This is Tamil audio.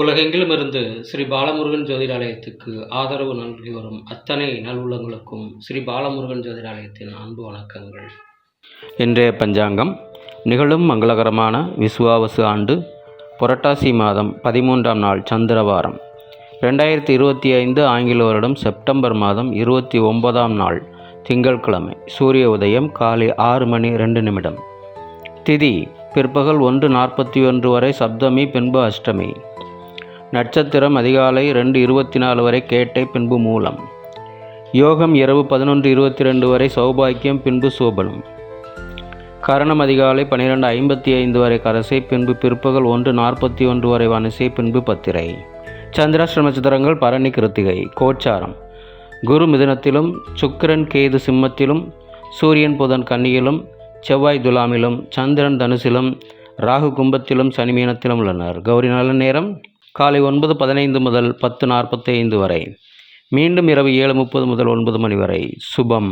உலகெங்கிலும் இருந்து ஸ்ரீ பாலமுருகன் ஜோதிடாலயத்துக்கு ஆதரவு நல்கி வரும் அத்தனை நல்லுள்ளங்களுக்கும் ஸ்ரீ பாலமுருகன் ஜோதிடாலயத்தின் அன்பு வணக்கங்கள். இன்றைய பஞ்சாங்கம் நிகழும் மங்களகரமான விசுவாவசு ஆண்டு புரட்டாசி மாதம் பதிமூன்றாம் நாள் சந்திரவாரம் ரெண்டாயிரத்தி இருபத்தி ஐந்து ஆங்கில வருடம் செப்டம்பர் மாதம் இருபத்தி ஒன்பதாம் நாள் திங்கட்கிழமை சூரிய உதயம் காலை ஆறு மணி ரெண்டு நிமிடம். திதி பிற்பகல் ஒன்று நாற்பத்தி ஒன்று வரை சப்தமி பின்பு அஷ்டமி. நட்சத்திரம் அதிகாலை ரெண்டு இருபத்தி நாலு வரை கேட்டை பின்பு மூலம். யோகம் இரவு பதினொன்று இருபத்தி ரெண்டு வரை சௌபாக்கியம் பின்பு சோபனம். கரணம் அதிகாலை பன்னிரெண்டு ஐம்பத்தி ஐந்து வரை கரசை பின்பு பிற்பகல் ஒன்று நாற்பத்தி ஒன்று வரை வனசை பின்பு பத்திரை. சந்திராஷ்டிர நட்சத்திரங்கள் பரணி கிருத்திகை கோச்சாரம். குரு மிதனத்திலும் சுக்கிரன் கேது சிம்மத்திலும் சூரியன் புதன் கன்னியிலும் செவ்வாய் துலாமிலும் சந்திரன் தனுசிலும் ராகு கும்பத்திலும் சனி மீனத்திலும் உள்ளனர். கௌரி நல்ல நேரம். காலை ஒன்பது பதினைந்து முதல் பத்து நாற்பத்தைந்து வரை. மீண்டும் இரவு ஏழு முப்பது முதல் ஒன்பது மணி வரை. சுபம்.